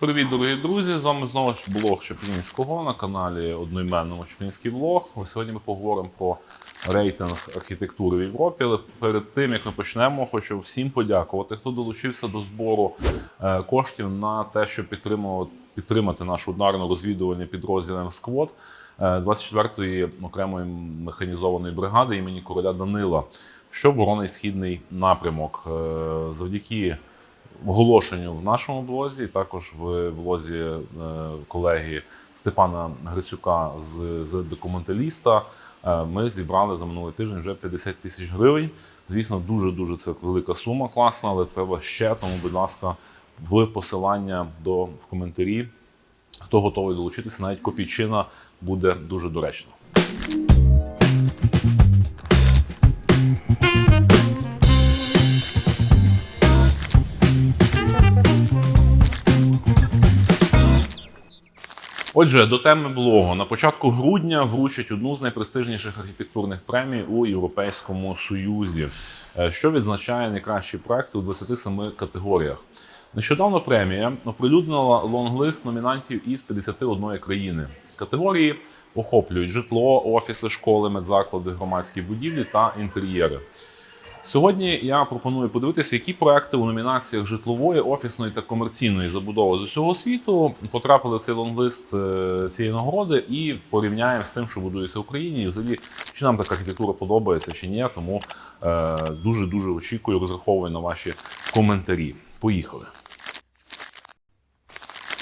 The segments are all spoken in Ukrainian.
Привіт, дорогі друзі! З вами знову ж блог Чеплінського на каналі одноіменному Чеплінський блог. Сьогодні ми поговоримо про рейтинг архітектури в Європі. Але перед тим як ми почнемо, хочу всім подякувати, хто долучився до збору е, коштів на те, щоб підтримати наш ударно-розвідувальний підрозділ МСКВОД 24-ї окремої механізованої бригади імені короля Данила, що оборонить східний напрямок. Е, Завдяки оголошенню в нашому блозі, і також в блозі е, колеги Степана Грицюка з, з документаліста. е, Ми зібрали за минулий тиждень вже 50 тисяч гривень. Звісно, дуже дуже це велика сума, класна, але треба ще. Тому, будь ласка, в посилання до в коментарі. Хто готовий долучитися, навіть копійчина буде дуже доречно. Отже, до теми блогу. На початку грудня вручать одну з найпрестижніших архітектурних премій у Європейському Союзі, е, що відзначає найкращі проекти у 27 категоріях. Нещодавно премія оприлюднила лонглист номінантів із 51 країни. Категорії охоплюють житло, офіси, школи, медзаклади, громадські будівлі та інтер'єри. Сьогодні я пропоную подивитися, які проекти у номінаціях житлової, офісної та комерційної забудови з усього світу потрапили в цей лонглист е, цієї нагороди і порівняємо з тим, що будується в Україні. І взагалі, чи нам така архітектура подобається чи ні. Тому дуже дуже очікую, розраховую на ваші коментарі. Поїхали.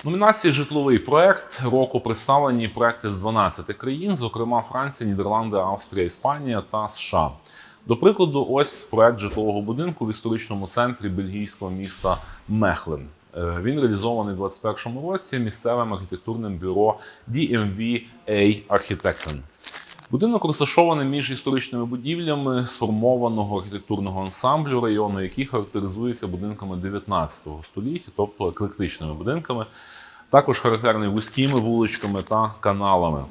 Номінації Житловий проект року представлені проекти з 12 країн, зокрема Франція, Нідерланди, Австрія, Іспанія та США. До прикладу, ось проект житлового будинку в історичному центрі бельгійського міста Мехлен. Е, Він реалізований у 2021 році місцевим архітектурним бюро DMV-A Architecten. Будинок розташований між історичними будівлями сформованого архітектурного ансамблю району, який характеризується будинками 19 століття, тобто еклектичними будинками, також характерний вузькими вуличками та каналами.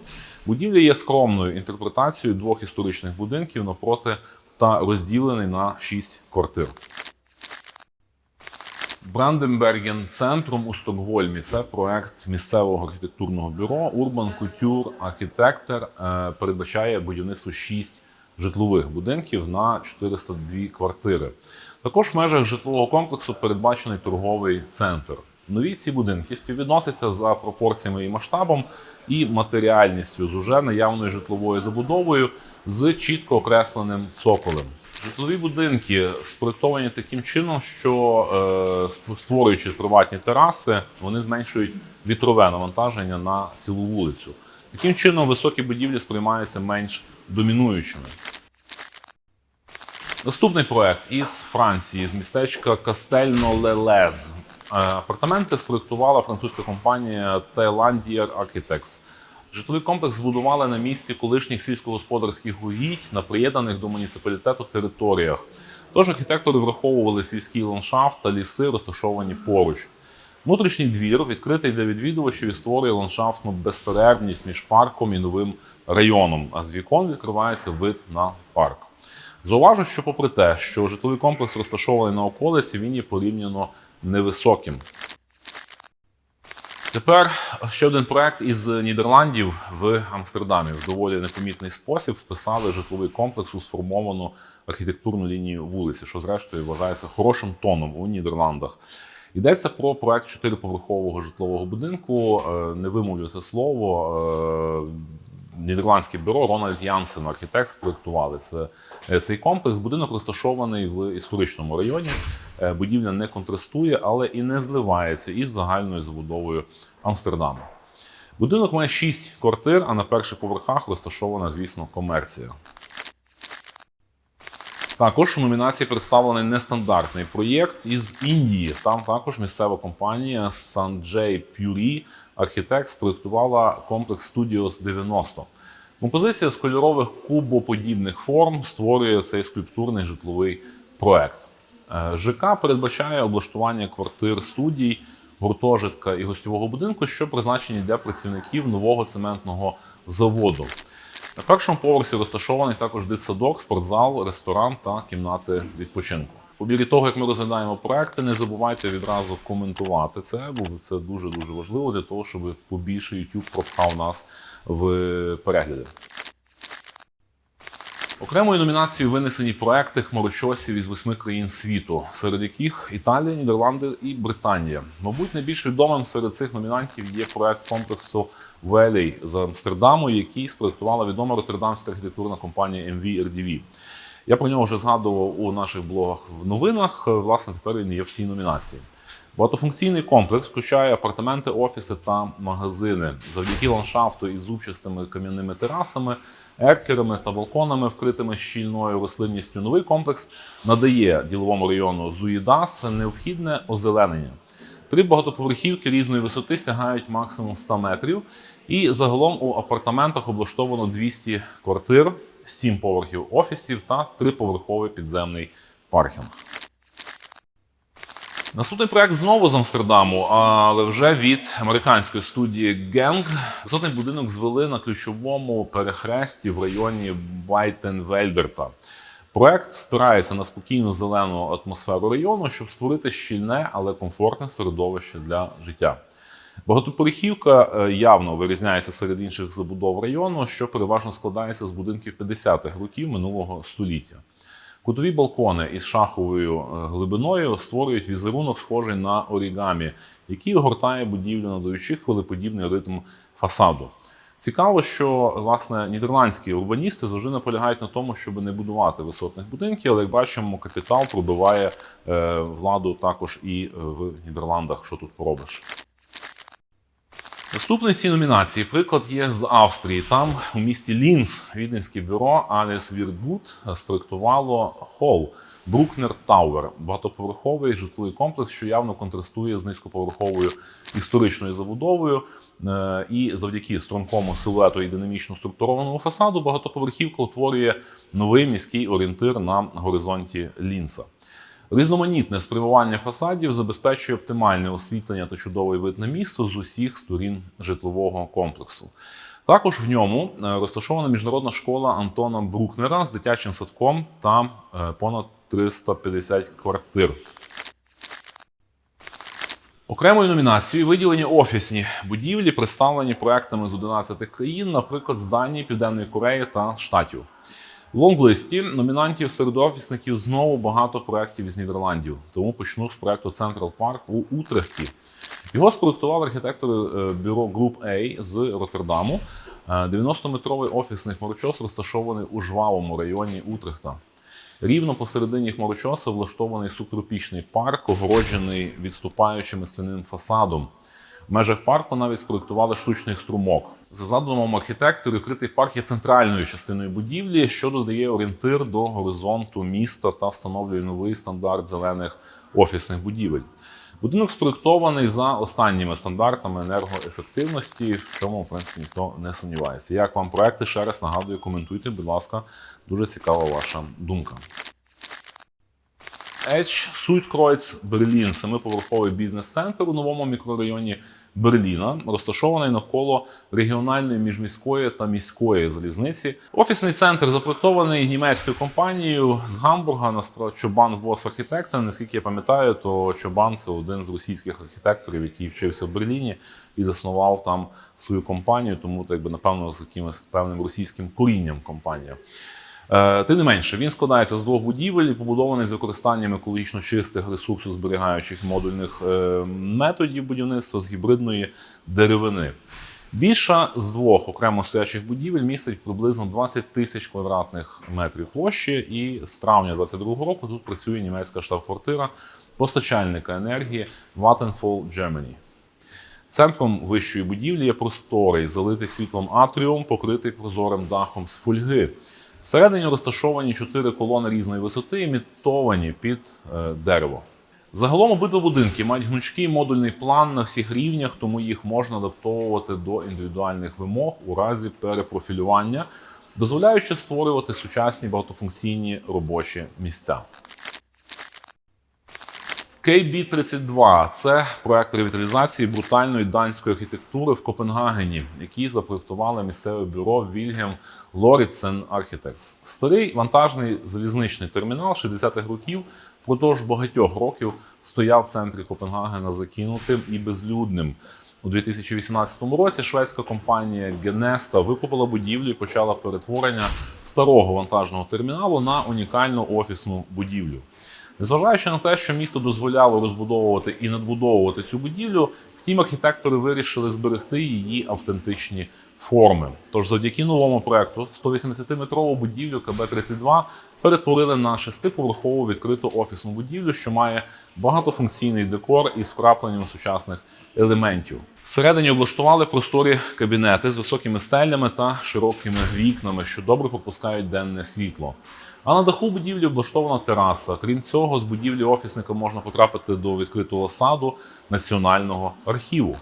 Будівля є скромною інтерпретацією двох історичних будинків напроти та розділений на шість квартир. Бранденберген центрум у Стокгольмі. Це проект місцевого архітектурного бюро Urban Couture Architecture е, передбачає будівництво 6 житлових будинків на 402 квартири. Також в межах житлового комплексу передбачений торговий центр. Нові ці будинки співвідносяться за пропорціями і масштабом і матеріальністю з уже наявною житловою забудовою з чітко окресленим цоколем. Житлові будинки спроектовані таким чином, що е, створюючи приватні тераси, вони зменшують вітрове навантаження на цілу вулицю. Таким чином, високі будівлі сприймаються менш домінуючими. Наступний проект із Франції, з містечка Кастельно-Лелез. Е, Апартаменти спроектувала французька компанія Thailandier Architects. Житловий комплекс збудували на місці колишніх сільськогосподарських угідь на приєднаних до муніципалітету територіях. Тож архітектори враховували сільський ландшафт та ліси, розташовані поруч. Внутрішній двір відкритий для відвідувачів і створює ландшафтну безперервність між парком і новим районом, а з вікон відкривається вид на парк. Зауважу, що попри те, що житловий комплекс розташований на околиці, він є порівняно невисоким. Тепер ще один проект із Нідерландів в Амстердамі. В доволі непомітний спосіб вписали житловий комплекс у сформовану архітектурну лінію вулиці, що зрештою вважається хорошим тоном у Нідерландах. Йдеться про проект чотириповерхового житлового будинку. Е, Не вимовлю це слово. Нідерландське бюро Рональд Янсен, архітект, спроектували це, е, цей комплекс. Будинок розташований в історичному районі. Е, Будівля не контрастує, але і не зливається із загальною забудовою Амстердаму. Будинок має 6 квартир, а на перших поверхах розташована, звісно, комерція. Також у номінації представлений нестандартний проєкт із Індії. Там також місцева компанія Sanjay Puri Architects спроектувала комплекс Studios 90. Композиція з кольорових кубоподібних форм створює цей скульптурний житловий проект. Е, ЖК передбачає облаштування квартир студій, гуртожитка і гостьового будинку, що призначені для працівників нового цементного заводу. На першому поверсі розташований також дитсадок, спортзал, ресторан та кімнати відпочинку. По мірі того, як ми розглядаємо проекти, не забувайте відразу коментувати це, бо це дуже дуже важливо для того, щоб побільше YouTube пропхав нас в перегляди. Окремою номінацією винесені проекти хмарочосів із восьми країн світу, серед яких Італія, Нідерланди і Британія. Мабуть, найбільш відомим серед цих номінантів є проект комплексу Велей з Амстердаму, який спроектувала відома роттердамська архітектурна компанія MV RDV. Я про нього вже згадував у наших блогах в новинах. Власне, тепер він є в цій номінації. Багатофункційний комплекс включає апартаменти, офіси та магазини. Завдяки ландшафту із зубчастими кам'яними терасами, еркерами та балконами, вкритими щільною рослинністю. Новий комплекс надає діловому району Зуїдас необхідне озеленення. Три багатоповерхівки різної висоти сягають максимум 100 метрів, і загалом у апартаментах облаштовано 200 квартир, 7 поверхів офісів та триповерховий підземний паркінг. Наступний проект знову з Амстердаму, але вже від американської студії Gang. Висотний будинок звели на ключовому перехресті в районі Байтенвельдерта. Проект спирається на спокійну зелену атмосферу району, щоб створити щільне, але комфортне середовище для життя. Багатоповерхівка е, явно вирізняється серед інших забудов району, що переважно складається з будинків 50-х років минулого століття. Кутові балкони із шаховою е, глибиною створюють візерунок, схожий на орігамі, який огортає будівлю, надаючи хвилеподібний ритм фасаду. Цікаво, що власне нідерландські урбаністи завжди наполягають на тому, щоб не будувати висотних будинків, але як бачимо, капітал пробиває е, владу також і е, в Нідерландах. Що тут поробиш? Наступний в цій номінації приклад є з Австрії. Там у місті Лінц віденське бюро Аліс Вірдбут спроектувало хол Брукнер Тауер, багатоповерховий житловий комплекс, що явно контрастує з низькоповерховою історичною забудовою. Е, І завдяки стрункому силуету і динамічно структурованому фасаду багатоповерхівка утворює новий міський орієнтир на горизонті Лінца. Різноманітне спрямування фасадів забезпечує оптимальне освітлення та чудовий вид на місто з усіх сторін житлового комплексу. Також в ньому е, розташована міжнародна школа Антона Брукнера з дитячим садком та е, понад 350 квартир. Окремою номінацією виділені офісні будівлі, представлені проектами з 11 країн, наприклад, з Данії, Південної Кореї та Штатів. Лонглисті номінантів серед офісників знову багато проєктів із Нідерландів. Тому почну з проекту Central Park у Утрехті. Його спроектували архітектори е, бюро Group A з Роттердаму. Е, 90-метровий офісний хмарочос розташований у жвавому районі Утрехта. Рівно посередині хмарочоса влаштований субтропічний парк, огороджений відступаючим скляним фасадом. В межах парку навіть спроектували штучний струмок. За задумом архітекторів, критий парк є центральною частиною будівлі, що додає орієнтир до горизонту міста та встановлює новий стандарт зелених офісних будівель. Будинок спроєктований за останніми стандартами енергоефективності, в чому в принципі ніхто не сумнівається. Як вам проекти? Ще раз нагадую, коментуйте, будь ласка, дуже цікава ваша думка. Едж Суйткройц Берлін, семиповерховий бізнес-центр у новому мікрорайоні Берліна, розташований навколо регіональної міжміської та міської залізниці. Офісний центр запроектований німецькою компанією з Гамбурга. Насправді Чобан Вос архітектор. Наскільки я пам'ятаю, то Чобан це один з російських архітекторів, який вчився в Берліні і заснував там свою компанію. Тому так би напевно з якимось певним російським корінням компанія. Е, Тим не менше, він складається з двох будівель, побудований з використанням екологічно чистих ресурсозберігаючих модульних е, методів будівництва з гібридної деревини. Більша з двох окремо стоячих будівель містить приблизно 20 тисяч квадратних метрів площі, і з травня 2022 року тут працює німецька штаб-квартира постачальника енергії Vattenfall Germany. Центром вищої будівлі є просторий, залитий світлом атріум, покритий прозорим дахом з фольги. Всередині розташовані чотири колони різної висоти, імітовані під е, дерево. Загалом обидва будинки мають гнучкий модульний план на всіх рівнях, тому їх можна адаптовувати до індивідуальних вимог у разі перепрофілювання, дозволяючи створювати сучасні багатофункційні робочі місця. KB32 це проект ревіталізації брутальної данської архітектури в Копенгагені, який запроектували місцеве бюро Вільгем Лоріцен Architects. Старий вантажний залізничний термінал 60-х років впродовж багатьох років стояв в центрі Копенгагена закинутим і безлюдним. У 2018 році шведська компанія Генеста викупила будівлю і почала перетворення старого вантажного терміналу на унікальну офісну будівлю. Незважаючи на те, що місто дозволяло розбудовувати і надбудовувати цю будівлю, втім архітектори вирішили зберегти її автентичні форми. Тож, завдяки новому проекту 180-метрову будівлю КБ-32 перетворили на шестиповерхову відкриту офісну будівлю, що має багатофункційний декор із вкрапленням сучасних елементів. Всередині облаштували просторі кабінети з високими стелями та широкими вікнами, що добре пропускають денне світло. А на даху будівлі облаштована тераса. Крім цього, з будівлі офісника можна потрапити до відкритого саду Національного архіву.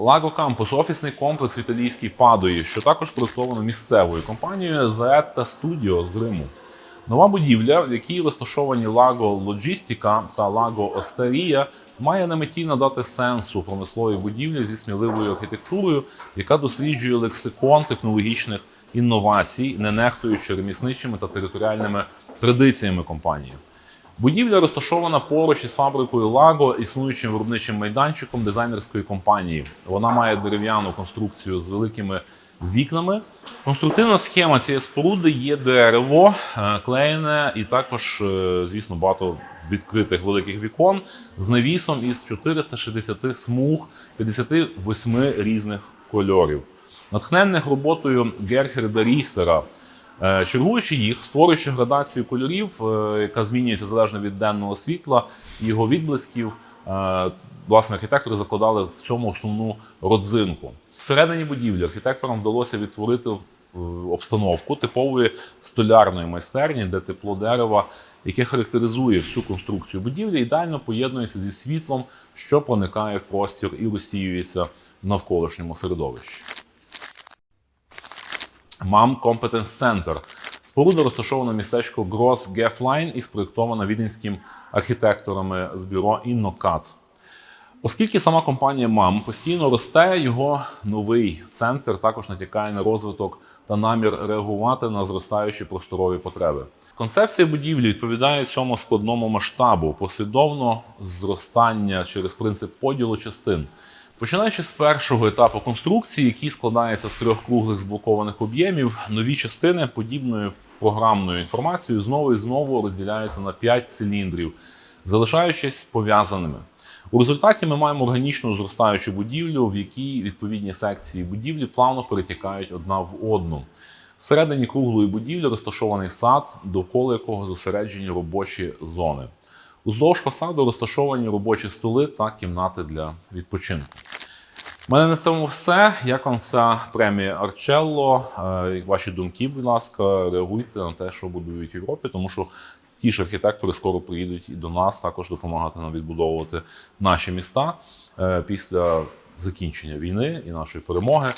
Лаго Кампус офісний комплекс в італійській Падої, що також проєктовано місцевою компанією Zaetta Studio з Риму. Нова будівля, в якій розташовані Лаго Лоджістіка та Лаго Остерія, має на меті надати сенсу промисловій будівлі зі сміливою архітектурою, яка досліджує лексикон технологічних інновацій, не нехтуючи ремісничими та територіальними традиціями компанії. Будівля розташована поруч із фабрикою Лаго, існуючим виробничим майданчиком дизайнерської компанії. Вона має дерев'яну конструкцію з великими вікнами. Конструктивна схема цієї споруди є дерево, е, клеєне і також, е, звісно, багато відкритих великих вікон з навісом із 460 смуг 58 різних кольорів. Натхненних роботою Герхерда Ріхтера, Чергуючи їх, створюючи градацію кольорів, е, яка змінюється залежно від денного світла і його відблисків, е, власне, архітектори закладали в цьому основну родзинку. Всередині будівлі архітекторам вдалося відтворити е, обстановку типової столярної майстерні, де тепло дерева, яке характеризує всю конструкцію будівлі, ідеально поєднується зі світлом, що проникає в простір і розсіюється в навколишньому середовищі. MAM Competence Center. Споруда розташована в містечку Грос Гефлайн і спроєктована віденським архітекторами з бюро Іннокат. Оскільки сама компанія MAM постійно росте, його новий центр також натякає на розвиток та намір реагувати на зростаючі просторові потреби. Концепція будівлі відповідає цьому складному масштабу, послідовно зростання через принцип поділу частин. Починаючи з першого етапу конструкції, який складається з трьох круглих зблокованих об'ємів, нові частини подібною програмною інформацією знову і знову розділяються на 5 циліндрів, залишаючись пов'язаними. У результаті ми маємо органічну зростаючу будівлю, в якій відповідні секції будівлі плавно перетікають одна в одну. Всередині круглої будівлі розташований сад, довкола якого зосереджені робочі зони. Уздовж фасаду розташовані робочі столи та кімнати для відпочинку. У мене на цьому все. Як вам ця премія Арчелло? Е, Ваші думки, будь ласка, реагуйте на те, що будують в Європі, тому що ті ж архітектори скоро приїдуть і до нас також допомагати нам відбудовувати наші міста е, після закінчення війни і нашої перемоги.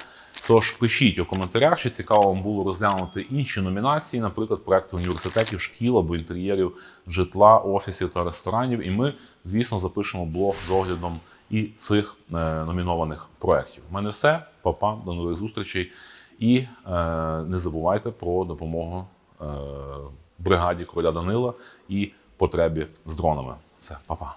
Тож пишіть у коментарях, чи цікаво вам було розглянути інші номінації, наприклад, проекти університетів, шкіл або інтер'єрів житла, офісів та ресторанів. І ми, звісно, запишемо блог з оглядом і цих е, номінованих проєктів. У мене все. Па-па, до нових зустрічей. І е, не забувайте про допомогу е, бригаді короля Данила і потребі з дронами. Все, па-па.